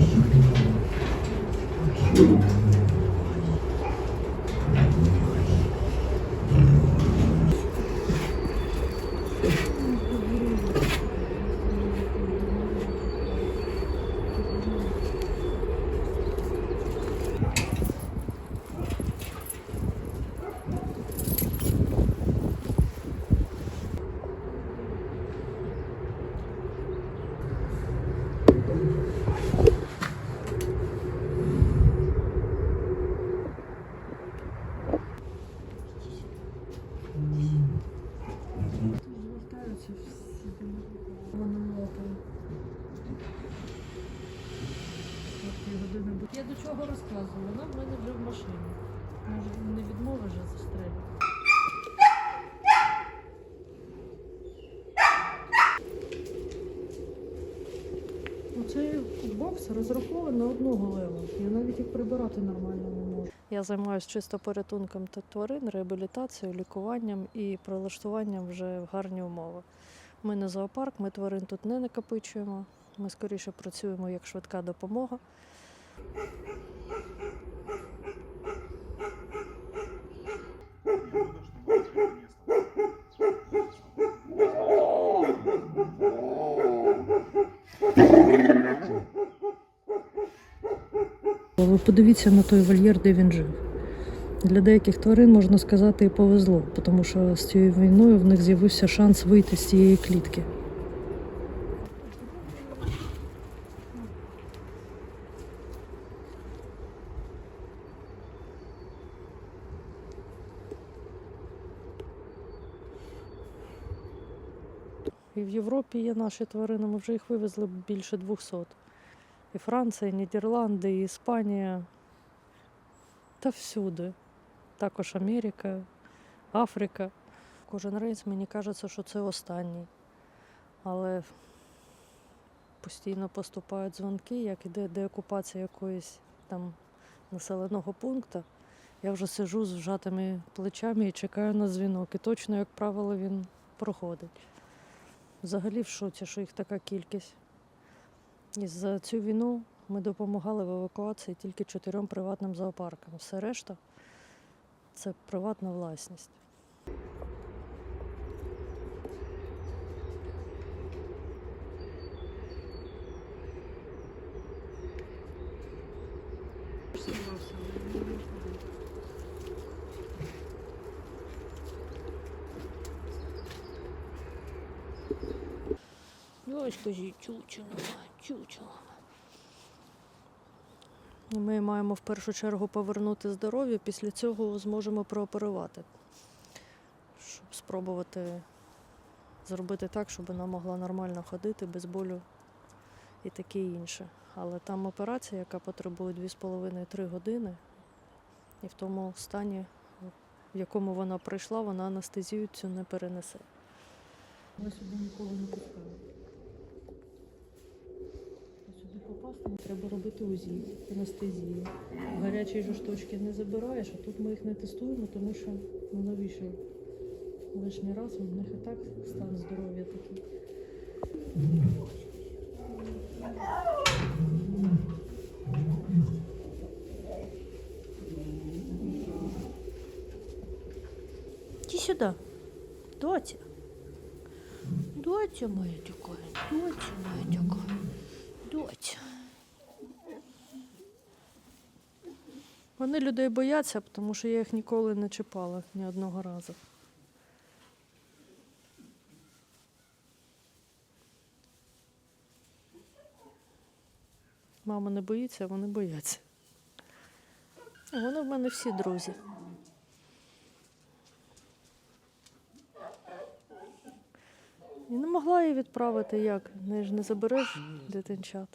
Thank you. Чого розказувала? Вона в мене вже в машині. Може, не відмови вже застрелю. Оцей бокс розрахований на одного лева. Я навіть їх прибирати нормально не можу. Я займаюся чисто порятунком та тварин, реабілітацією, лікуванням і прилаштуванням вже в гарні умови. Ми не зоопарк, ми тварин тут не накопичуємо. Ми скоріше працюємо як швидка допомога. Ви подивіться на той вольєр, де він жив. Для деяких тварин можна сказати і повезло, тому що з цією війною в них з'явився шанс вийти з цієї клітки. І в Європі є наші тварини, ми вже їх вивезли більше 200. І Франція, і Нідерланди, і Іспанія. Та всюди. Також Америка, Африка. Кожен рейс мені кажеться, що це останній. Але постійно поступають дзвонки, як іде деокупація якоїсь там населеного пункту. Я вже сижу з вжатими плечами і чекаю на дзвінок. І точно, як правило, він проходить. Взагалі в шоці, що їх така кількість. І за цю війну ми допомагали в евакуації тільки чотирьом приватним зоопаркам. Все решта це приватна власність. Ось кажіть, чучело, чучело. Ми маємо в першу чергу повернути здоров'я, після цього зможемо прооперувати, щоб спробувати зробити так, щоб вона могла нормально ходити без болю і таке інше. Але там операція, яка потребує 2,5-3 години, і в тому стані, в якому вона прийшла, вона анестезію цю не перенесе. Ми сюди ніколи не пускаємо. Сюди попасти треба робити УЗІ, анестезію. Гарячі ж не забираєш, а тут ми їх не тестуємо, тому що ну навіщо лишній раз у них і так стан здоров'я такий. Іди сюди. Доця. Доця моя така. Доця моя така. Доця. Вони людей бояться, тому що я їх ніколи не чіпала ні одного разу. Мама не боїться, а вони бояться. Вони в мене всі друзі. І не могла її відправити як? Не ж не забереш дитинчат.